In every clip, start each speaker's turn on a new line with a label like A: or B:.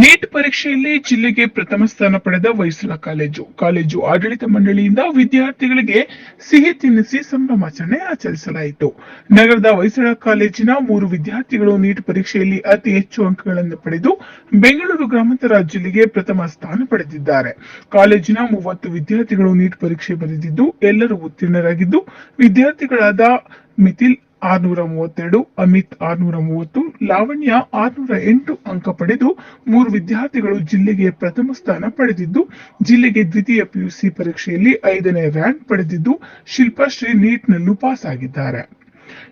A: Neat ಪರೀಕ್ಷೆಯಲ್ಲಿ ಜಿಲ್ಲೆಗೆ ಪ್ರಥಮ ಸ್ಥಾನ ಪಡೆದ ಹೊಯ್ಸಳ ಕಾಲೇಜು. ಕಾಲೇಜು ಆಡಳಿತ ಮಂಡಳಿಯಿಂದ ವಿದ್ಯಾರ್ಥಿಗಳಿಗೆ ಸಿಹಿ ತಿನ್ನಿಸಿ ಸಂಭ್ರಮಾಚರಣೆ ಆಚರಿಸಲಾಯಿತು. ನಗರದ ಹೊಯ್ಸಳ ಕಾಲೇಜಿನ ಮೂರು ವಿದ್ಯಾರ್ಥಿಗಳು ನೀಟ್ ಪರೀಕ್ಷೆಯಲ್ಲಿ ಅತಿ ಹೆಚ್ಚು ಅಂಕಗಳನ್ನು ಪಡೆದು ಬೆಂಗಳೂರು ಗ್ರಾಮಾಂತರ ಜಿಲ್ಲೆಗೆ ಪ್ರಥಮ ಸ್ಥಾನ ಪಡೆದಿದ್ದಾರೆ. ಕಾಲೇಜಿನ ಮೂವತ್ತು ವಿದ್ಯಾರ್ಥಿಗಳು ನೀಟ್ ಪರೀಕ್ಷೆ ಬರೆದಿದ್ದು, ಎಲ್ಲರೂ ಉತ್ತೀರ್ಣರಾಗಿದ್ದು, ವಿದ್ಯಾರ್ಥಿಗಳಾದ ಮಿಥಿಲ್ ಆರ್ನೂರ ಮೂವತ್ತೆರಡು ಅಮಿತ್ ಆರ್ನೂರ ಮೂವತ್ತು ಲಾವಣ್ಯ ಆರ್ನೂರ ಎಂಟು ಅಂಕ ಪಡೆದು ಮೂರು ವಿದ್ಯಾರ್ಥಿಗಳು ಜಿಲ್ಲೆಗೆ ಪ್ರಥಮ ಸ್ಥಾನ ಪಡೆದಿದ್ದು, ಜಿಲ್ಲೆಗೆ ದ್ವಿತೀಯ ಪಿಯುಸಿ ಪರೀಕ್ಷೆಯಲ್ಲಿ ಐದನೇ ರ್ಯಾಂಕ್ ಪಡೆದಿದ್ದು ಶಿಲ್ಪಾಶ್ರೀ ನೀಟ್ನಲ್ಲೂ ಪಾಸ್ ಆಗಿದ್ದಾರೆ.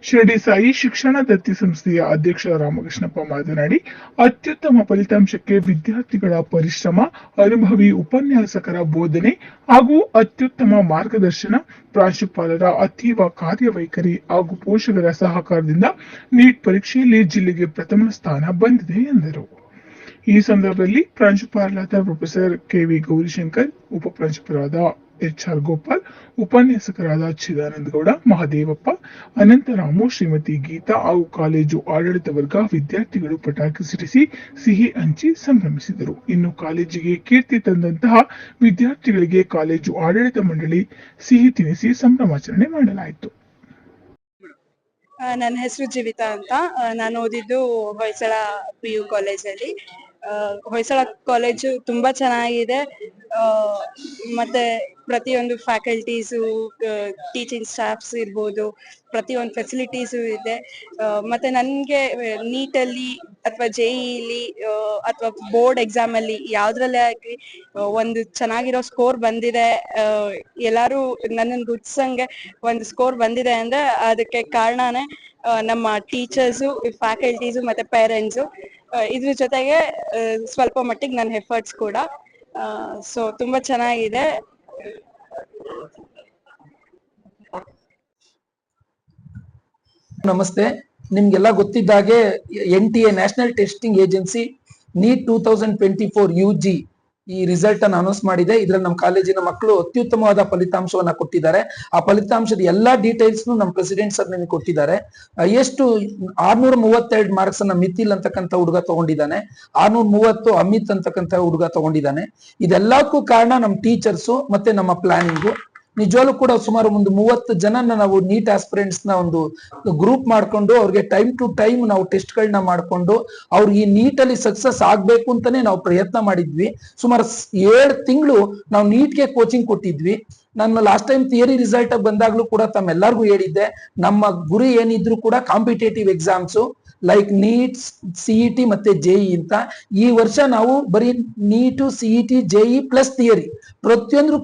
A: ಶಿರಡಿ ಸಾಯಿ ಶಿಕ್ಷಣ ದತ್ತಿ ಸಂಸ್ಥೆಯ ಅಧ್ಯಕ್ಷ ರಾಮಕೃಷ್ಣಪ್ಪ ಮಾತನಾಡಿ, ಅತ್ಯುತ್ತಮ ಫಲಿತಾಂಶಕ್ಕೆ ವಿದ್ಯಾರ್ಥಿಗಳ ಪರಿಶ್ರಮ, ಅನುಭವಿ ಉಪನ್ಯಾಸಕರ ಬೋಧನೆ ಹಾಗೂ ಅತ್ಯುತ್ತಮ ಮಾರ್ಗದರ್ಶನ, ಪ್ರಾಂಶುಪಾಲರ ಅತೀವ ಕಾರ್ಯವೈಖರಿ ಹಾಗೂ ಪೋಷಕರ ಸಹಕಾರದಿಂದ ನೀಟ್ ಪರೀಕ್ಷೆಯಲ್ಲಿ ಜಿಲ್ಲೆಗೆ ಪ್ರಥಮ ಸ್ಥಾನ ಬಂದಿದೆ ಎಂದರು. ಈ ಸಂದರ್ಭದಲ್ಲಿ ಪ್ರಾಂಶುಪಾಲರಾದ ಪ್ರೊಫೆಸರ್ ಕೆವಿ ಗೌರಿಶಂಕರ್ ಉಪಪ್ರಾಂಶುಪಾಲರಾದ ಎಚ್ ಆರ್ ಗೋಪಾಲ್ ಉಪನ್ಯಾಸಕರಾದ ಚಿದಾನಂದ ಗೌಡ ಮಹದೇವಪ್ಪ, ಅನಂತರಾಮು, ಶ್ರೀಮತಿ ಗೀತಾ ಹಾಗೂ ಕಾಲೇಜು ಆಡಳಿತ ವರ್ಗ ವಿದ್ಯಾರ್ಥಿಗಳು ಪಟಾಕಿ ಸಿಡಿಸಿ ಸಿಹಿ ಹಂಚಿ ಸಂಭ್ರಮಿಸಿದರು. ಇನ್ನು ಕಾಲೇಜಿಗೆ ಕೀರ್ತಿ ತಂದಂತಹ ವಿದ್ಯಾರ್ಥಿಗಳಿಗೆ ಕಾಲೇಜು ಆಡಳಿತ ಮಂಡಳಿ ಸಿಹಿ ತಿನಿಸಿ ಸಂಭ್ರಮಾಚರಣೆ ಮಾಡಲಾಯಿತು.
B: ನನ್ನ ಹೆಸರು ಜೀವಿತಾ ಅಂತ. ನಾನು ಓದಿದ್ದು ಹೊಯ್ಸಳ ಪಿ ಯು ಕಾಲೇಜಲ್ಲಿ. ಹೊಯ್ಸಳ ಕಾಲೇಜು ತುಂಬಾ ಚೆನ್ನಾಗಿದೆ. ಮತ್ತೆ ಪ್ರತಿಯೊಂದು ಫ್ಯಾಕಲ್ಟೀಸು ಟೀಚಿಂಗ್ ಸ್ಟಾಫ್ಸ್ ಇರ್ಬೋದು, ಪ್ರತಿಯೊಂದು ಫೆಸಿಲಿಟೀಸು ಇದೆ. ಮತ್ತೆ ನನಗೆ ನೀಟಲ್ಲಿ ಅಥವಾ ಜೆ ಇಲಿ ಅಥವಾ ಬೋರ್ಡ್ ಎಕ್ಸಾಮ್ ಅಲ್ಲಿ ಯಾವ್ದ್ರಲ್ಲೇ ಆಗ್ಲಿ ಒಂದು ಚೆನ್ನಾಗಿರೋ ಸ್ಕೋರ್ ಬಂದಿದೆ. ಎಲ್ಲಾರು ನನ್ನನ್ನು ಗುರ್ತಿಸಂಗೆ ಒಂದು ಸ್ಕೋರ್ ಬಂದಿದೆ ಅಂದ್ರೆ ಅದಕ್ಕೆ ಕಾರಣನೇ ನಮ್ಮ ಟೀಚರ್ಸು ಫ್ಯಾಕಲ್ಟೀಸು ಮತ್ತೆ ಪೇರೆಂಟ್ಸು ಇದ್ರ ಜೊತೆಗೆ ಸ್ವಲ್ಪ ಮಟ್ಟಿಗೆ ನನ್ನ ಎಫರ್ಟ್ಸ್ ಕೂಡ. ಸೊ ತುಂಬಾ ಚೆನ್ನಾಗಿದೆ.
C: ನಮಸ್ತೆ. ನಿಮ್ಗೆಲ್ಲ ಗೊತ್ತಿದ್ದಾಗೆ N T A national testing agency, NEET two thousand twenty four U G ಈ ರಿಸಲ್ಟ್ ಅನ್ನು ಅನೌನ್ಸ್ ಮಾಡಿದೆ. ಇದ್ರಲ್ಲಿ ನಮ್ಮ ಕಾಲೇಜಿನ ಮಕ್ಕಳು ಅತ್ಯುತ್ತಮವಾದ ಫಲಿತಾಂಶವನ್ನ ಕೊಟ್ಟಿದ್ದಾರೆ. ಆ ಫಲಿತಾಂಶದ ಎಲ್ಲಾ ಡೀಟೇಲ್ಸ್ ನಮ್ಮ ಪ್ರೆಸಿಡೆಂಟ್ ಸರ್ ನಿಮಗೆ ಕೊಟ್ಟಿದ್ದಾರೆ. ಎಷ್ಟು ಆರ್ನೂರ ಮೂವತ್ತೆರಡು ಮಾರ್ಕ್ಸ್ ಅನ್ನ ಮಿಥಿಲ್ ಅಂತಕ್ಕಂಥ ಹುಡುಗ ತಗೊಂಡಿದ್ದಾನೆ. ಆರ್ನೂರ ಮೂವತ್ತು ಅಮಿತ್ ಅಂತಕ್ಕಂಥ ಹುಡುಗ ತಗೊಂಡಿದ್ದಾನೆ. ಇದೆಲ್ಲಕ್ಕೂ ಕಾರಣ ನಮ್ಮ ಟೀಚರ್ಸು ಮತ್ತೆ ನಮ್ಮ ಪ್ಲಾನಿಂಗು ನಿಜವಾಗ್ಲೂ ಕೂಡ ಸುಮಾರು ಒಂದು ಮೂವತ್ತು ಜನನ ನಾವು ನೀಟ್ ಆಸ್ಪಿರೆಂಟ್ಸ್ನ ಒಂದು ಗ್ರೂಪ್ ಮಾಡ್ಕೊಂಡು ಅವ್ರಿಗೆ ಟೈಮ್ ಟು ಟೈಮ್ ನಾವು ಟೆಸ್ಟ್ ಗಳನ್ನ ಮಾಡ್ಕೊಂಡು ಅವ್ರು ಈ ನೀಟ್ ಅಲ್ಲಿ ಸಕ್ಸಸ್ ಆಗ್ಬೇಕು ಅಂತಾನೆ ನಾವು ಪ್ರಯತ್ನ ಮಾಡಿದ್ವಿ. ಸುಮಾರು ಏಳು ತಿಂಗಳು ನಾವು ನೀಟ್ಗೆ ಕೋಚಿಂಗ್ ಕೊಟ್ಟಿದ್ವಿ. ನಾನು ಲಾಸ್ಟ್ ಟೈಮ್ ಥಿಯರಿ ರಿಸಲ್ಟ್ ಬಂದಾಗ್ಲೂ ಕೂಡ ತಮ್ಮೆಲ್ಲರಿಗೂ ಹೇಳಿದ್ದೆ, ನಮ್ಮ ಗುರಿ ಏನಿದ್ರು ಕೂಡ competitive exams like NEET CET ಮತ್ತೆ ಜೆಇ ಅಂತ ಈ ವರ್ಷ ನಾವು ಬರೀ NEET CET JEE plus theory ಪ್ರತಿಯೊಂದು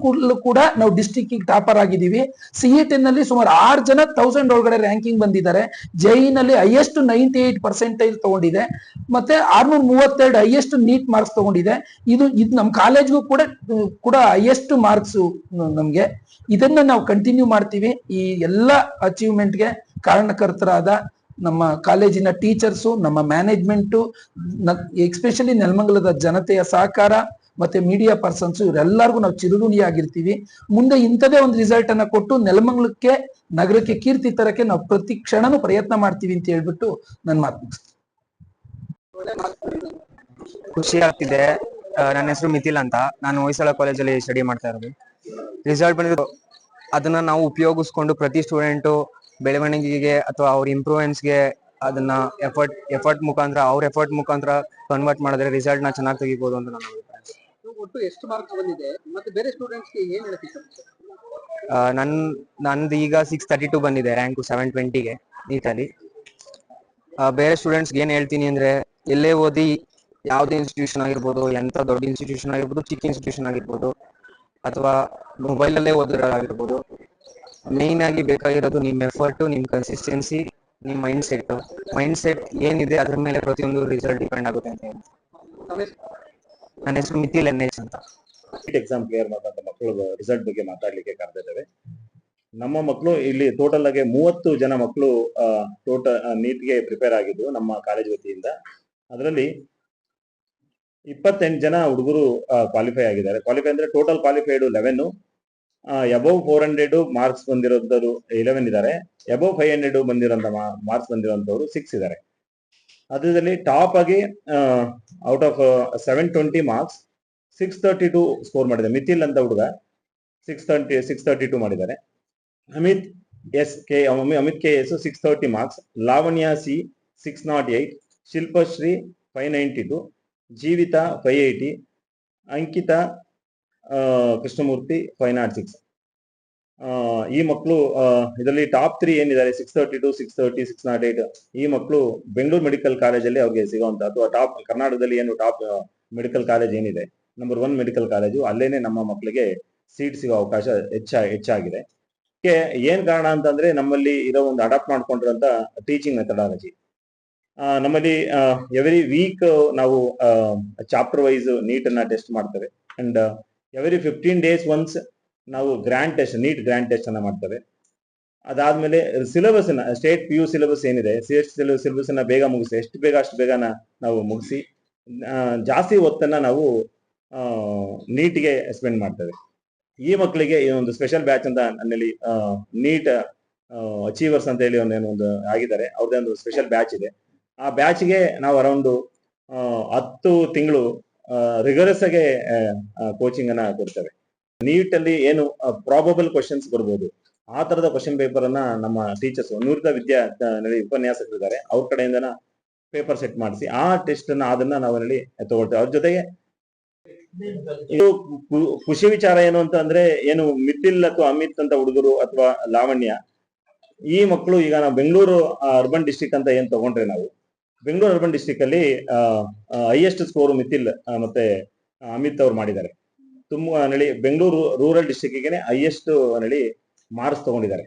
C: ಕೂಡ ನಾವು ಡಿಸ್ಟಿಕ್ ಟಾಪರ್ ಆಗಿದ್ದೀವಿ. ಸಿಇಟಿ ನಲ್ಲಿ ಸುಮಾರು ಆರು ಜನ ತೌಸಂಡ್ ಒಳಗಡೆ ರ್ಯಾಂಕಿಂಗ್ ಬಂದಿದ್ದಾರೆ. ಜೆಇ ನಲ್ಲಿ ಹೈಯೆಸ್ಟ್ ನೈಂಟಿ ಏಟ್ ಪರ್ಸೆಂಟೇಜ್ ತಗೊಂಡಿದೆ. ಮತ್ತೆ ಆರ್ನೂರ ಮೂವತ್ತೆರಡು ಹೈಯೆಸ್ಟ್ ನೀಟ್ ಮಾರ್ಕ್ಸ್ ತಗೊಂಡಿದೆ. ಇದು ಇದು ನಮ್ಮ ಕಾಲೇಜ್ಗೂ ಕೂಡ ಕೂಡ ಹೈಯೆಸ್ಟ್ ಮಾರ್ಕ್ಸ್ ನಮ್ಗೆ. ಇದನ್ನ ನಾವು ಕಂಟಿನ್ಯೂ ಮಾಡ್ತೀವಿ. ಈ ಎಲ್ಲ ಅಚೀವ್ಮೆಂಟ್ಗೆ ಕಾರಣಕರ್ತರಾದ ನಮ್ಮ ಕಾಲೇಜಿನ ಟೀಚರ್ಸು, ನಮ್ಮ ಮ್ಯಾನೇಜ್ಮೆಂಟು ಎಕ್ಸ್ಪೆಷಲಿ ನೆಲಮಂಗಲದ ಜನತೆಯ ಸಹಕಾರ ಮತ್ತೆ ಮೀಡಿಯಾ ಪರ್ಸನ್ಸ್ ಇವರೆಲ್ಲರಿಗೂ ನಾವು ಚಿರುಋಣಿಯಾಗಿರ್ತೀವಿ. ಮುಂದೆ ಇಂಥದೇ ಒಂದು ರಿಸಲ್ಟ್ ಅನ್ನ ಕೊಟ್ಟು ನೆಲಮಂಗಲಕ್ಕೆ, ನಗರಕ್ಕೆ ಕೀರ್ತಿ ತರಕ್ಕೆ ನಾವು ಪ್ರತಿ ಕ್ಷಣನೂ ಪ್ರಯತ್ನ ಮಾಡ್ತೀವಿ ಅಂತ ಹೇಳ್ಬಿಟ್ಟು ನನ್ ಮಾತು.
D: ಖುಷಿ ಆಗ್ತಿದೆ. ನನ್ನ ಹೆಸರು ಮಿಥಿಲ್ ಅಂತ. ನಾನು ಹೊಯ್ಸಳ ಕಾಲೇಜಲ್ಲಿ ಸ್ಟಡಿ ಮಾಡ್ತಾ ಇರೋದು. ರಿಸಲ್ಟ್ ಬಂದಿದ್ದು ಅದನ್ನ ನಾವು ಉಪಯೋಗಿಸ್ಕೊಂಡು ಪ್ರತಿ ಸ್ಟೂಡೆಂಟು ಬೆಳವಣಿಗೆಗೆ ಅಥವಾ ಅವ್ರ ಇಂಪ್ರೂವ್ಮೆನ್ಸ್ಗೆ ಅದನ್ನ ಎಫರ್ಟ್ ಎಫರ್ಟ್ ಮುಖಾಂತರ ಅವ್ರ ಎಫರ್ಟ್ ಮುಖಾಂತರ ಕನ್ವರ್ಟ್ ಮಾಡಿದ್ರೆ ರಿಸಲ್ಟ್ನ ಚೆನ್ನಾಗಿ ತೆಗಿಬಹುದು ಅಂತ ನನ್ನ ಅಭಿಪ್ರಾಯ.
E: ಒಟ್ಟು ಎಷ್ಟು ಮಾರ್ಕ್ಸ್ ಬಂದಿದೆ? ಮತ್ತೆ ಬೇರೆ ಸ್ಟೂಡೆಂಟ್ಸ್ಗೆ ಏನ್ ಹೇಳ್ತೀವಿ
D: ಆ, ನನ್ ನಂದು ಈಗ ಸಿಕ್ಸ್ ತರ್ಟಿ ಟು ಬಂದಿದೆ ರ್ಯಾಂಕು ಸೆವೆನ್ ಟ್ವೆಂಟಿಗೆ ನೀಟಲ್ಲಿ ಬೇರೆ ಸ್ಟೂಡೆಂಟ್ಸ್ಗೆ ಏನ್ ಹೇಳ್ತೀನಿ ಅಂದ್ರೆ ಎಲ್ಲೇ ಓದಿ ಯಾವ್ದೇ ಇನ್ಸ್ಟಿಟ್ಯೂಷನ್ ಆಗಿರ್ಬೋದು ಎಂತ ದೊಡ್ಡ ಇನ್ಸ್ಟಿಟ್ಯೂಷನ್ ಆಗಿರ್ಬೋದು ಚಿಕ್ಕ ಇನ್ಸ್ಟಿಟ್ಯೂಷನ್ ಆಗಿರ್ಬೋದು ಅಥವಾ ಮೊಬೈಲ್ ಅಲ್ಲೇ ಓದಿರೋದಾಗಿರ್ಬೋದು ಮೇನ್ ಆಗಿ ಬೇಕಾಗಿರೋದು ನಿಮ್ಮ ಎಫರ್ಟ್ ನಿಮ್ಮ ಕನ್ಸಿಸ್ಟೆನ್ಸಿ ನಿಮ್ಮ ಮೈಂಡ್ ಸೆಟ್ ಮೈಂಡ್ ಸೆಟ್ ಏನಿದೆ ಅದ್ರ ಮೇಲೆ ಪ್ರತಿಯೊಂದು ರಿಸಲ್ಟ್ ಡಿಪೆಂಡ್ ಆಗುತ್ತೆ ಅಂತ ನನ್ನ ಹೆಸರು ಮಿಥಿಲ್ ಎನ್ ಎಚ್ ಅಂತ.
F: ನೀಟ್ ಎಕ್ಸಾಮ್ ಕ್ಲಿಯರ್ ಮಾಡಿದಂತ ಮಕ್ಕಳು ರಿಸಲ್ಟ್ ಬಗ್ಗೆ ಮಾತಾಡ್ಲಿಕ್ಕೆ ಕರೆದಿದ್ದೇವೆ ನಮ್ಮ ಮಕ್ಕಳು ಇಲ್ಲಿ ಟೋಟಲ್ ಆಗಿ ಮೂವತ್ತು ಜನ ಮಕ್ಕಳು ಟೋಟಲ್ ನೀಟ್ಗೆ ಪ್ರಿಪೇರ್ ಆಗಿದ್ದು ನಮ್ಮ ಕಾಲೇಜ್ ವತಿಯಿಂದ. ಅದರಲ್ಲಿ ಇಪ್ಪತ್ತೆಂಟು ಜನ ಹುಡುಗರು ಕ್ವಾಲಿಫೈ ಆಗಿದ್ದಾರೆ. ಕ್ವಾಲಿಫೈ ಅಂದ್ರೆ total qualified eleven above four hundred marks ಬಂದಿರೋದವರು eleven ಇದ್ದಾರೆ. ಎಬವ್ ಫೈವ್ ಹಂಡ್ರೆಡ್ ಬಂದಿರೋಂಥ ಮಾರ್ಕ್ಸ್ ಬಂದಿರೋಂಥವ್ರು ಸಿಕ್ಸ್ ಇದ್ದಾರೆ. ಅದರಲ್ಲಿ ಟಾಪ್ ಆಗಿ out of seven twenty marks six thirty two score ಮಾಡಿದೆ ಮಿಥಿಲ್ ಅಂತ ಹುಡುಗ six thirty six thirty two ಮಾಡಿದ್ದಾರೆ. Amit S K Amit K S six thirty marks Lavanya C six naught eight Shilpashree five ninety two Jeevitha five eighty Ankita Krishnamurthy five eight six ಈ ಮಕ್ಕಳು ಇದರಲ್ಲಿ top three ಏನಿದ್ದಾರೆ? Six thirty two six thirty six naught eight ಈ ಮಕ್ಕಳು Bengaluru medical ಕಾಲೇಜಲ್ಲಿ ಅವ್ರಿಗೆ ಸಿಗುವಂತ ಅಥವಾ ಟಾಪ್ ಕರ್ನಾಟಕದಲ್ಲಿ ಏನು ಟಾಪ್ ಮೆಡಿಕಲ್ ಕಾಲೇಜ್ ಏನಿದೆ? ನಂಬರ್ ಒನ್ ಮೆಡಿಕಲ್ ಕಾಲೇಜು ಅಲ್ಲೇನೆ ನಮ್ಮ ಮಕ್ಕಳಿಗೆ ಸೀಟ್ ಸಿಗೋ ಅವಕಾಶ ಹೆಚ್ಚ, ಹೆಚ್ಚಾಗಿದೆ. ಏನ್ ಕಾರಣ ಅಂತಂದ್ರೆ ನಮ್ಮಲ್ಲಿ ಇರೋ ಒಂದು ಅಡಾಪ್ಟ್ ಮಾಡ್ಕೊಂಡಿರೋಂತ ಟೀಚಿಂಗ್ ಮೆಥಡಾಲಜಿ ನಮ್ಮಲ್ಲಿ ಎವ್ರಿ ವೀಕ್ ನಾವು ಚಾಪ್ಟರ್ ವೈಸ್ ನೀಟ್ ಅನ್ನ ಟೆಸ್ಟ್ ಮಾಡ್ತೇವೆ. And every fifteen days once ನಾವು grand test NEET grand test ಅನ್ನ ಮಾಡ್ತೇವೆ. ಅದಾದ್ಮೇಲೆ syllabus state P U syllabus ಏನಿದೆ ಸಿಲೆಬಸ್ ಅನ್ನ ಬೇಗ ಮುಗಿಸಿ, ಎಷ್ಟು ಬೇಗ ಅಷ್ಟು ಬೇಗ ನಾವು ಮುಗಿಸಿ ಜಾಸ್ತಿ ಹೊತ್ತನ್ನ ನಾವು ನೀಟ್ಗೆ ಸ್ಪೆಂಡ್ ಮಾಡ್ತೇವೆ. ಈ ಮಕ್ಕಳಿಗೆ ಈ ಒಂದು ಸ್ಪೆಷಲ್ ಬ್ಯಾಚ್ ಅಂತ ನನ್ನಲ್ಲಿ ನೀಟ್ ಅಚೀವರ್ಸ್ ಅಂತ ಹೇಳಿ ಒಂದು ಒಂದು ಆಗಿದ್ದಾರೆ. ಅವ್ರದ್ದೇ ಒಂದು ಸ್ಪೆಷಲ್ ಬ್ಯಾಚ್ ಇದೆ. ಆ ಬ್ಯಾಚ್ಗೆ ನಾವು ಅರೌಂಡು ಹತ್ತು ತಿಂಗಳು ರಿಗರಸ್ ಆಗಿ ಕೋಚಿಂಗ್ ಅನ್ನ ಕೊಡ್ತೇವೆ. ನೀಟ್ ಅಲ್ಲಿ ಏನು ಪ್ರಾಬಬಲ್ ಕ್ವಶನ್ಸ್ ಕೊಡ್ಬೋದು. ಆ ತರದ ಕ್ವಶನ್ ಪೇಪರ್ ಅನ್ನ ನಮ್ಮ ಟೀಚರ್ಸ್ ನುರಿತ ವಿದ್ಯಾ ಉಪನ್ಯಾಸಕರಿದ್ದಾರೆ ಅವ್ರ ಕಡೆಯಿಂದನ ಪೇಪರ್ ಸೆಟ್ ಮಾಡಿಸಿ, ಆ ಟೆಸ್ಟ್ ಅನ್ನ ಅದನ್ನ ನಾವು ಅಲ್ಲಿ ತಗೊಳ್ತೇವೆ. ಅವ್ರ ಜೊತೆಗೆ ಇದು ಖುಷಿ ವಿಚಾರ ಏನು ಅಂತ ಅಂದ್ರೆ, ಏನು ಮಿಥಿಲ್ ಅಥವಾ ಅಮಿತ್ ಅಂತ ಹುಡುಗರು ಅಥವಾ ಲಾವಣ್ಯ, ಈ ಮಕ್ಕಳು ಈಗ ನಾವು ಬೆಂಗಳೂರು ಅರ್ಬನ್ ಡಿಸ್ಟಿಕ್ ಅಂತ ಏನ್ ತಗೊಂಡ್ರೆ ನಾವು ಬೆಂಗಳೂರು ಅರ್ಬನ್ ಡಿಸ್ಟಿಕ್ ಅಲ್ಲಿ ಹೈಯೆಸ್ಟ್ ಸ್ಕೋರ್ ಮಿಥಿಲ್ ಮತ್ತೆ ಅಮಿತ್ ಅವ್ರು ಮಾಡಿದ್ದಾರೆ. ತುಂಬ ನಳಿ ಬೆಂಗಳೂರು ರೂರಲ್ ಡಿಸ್ಟಿಕ್ಗೆ ಹೈಯೆಸ್ಟ್ ನಳಿ ಮಾರ್ಕ್ಸ್ ತಗೊಂಡಿದ್ದಾರೆ.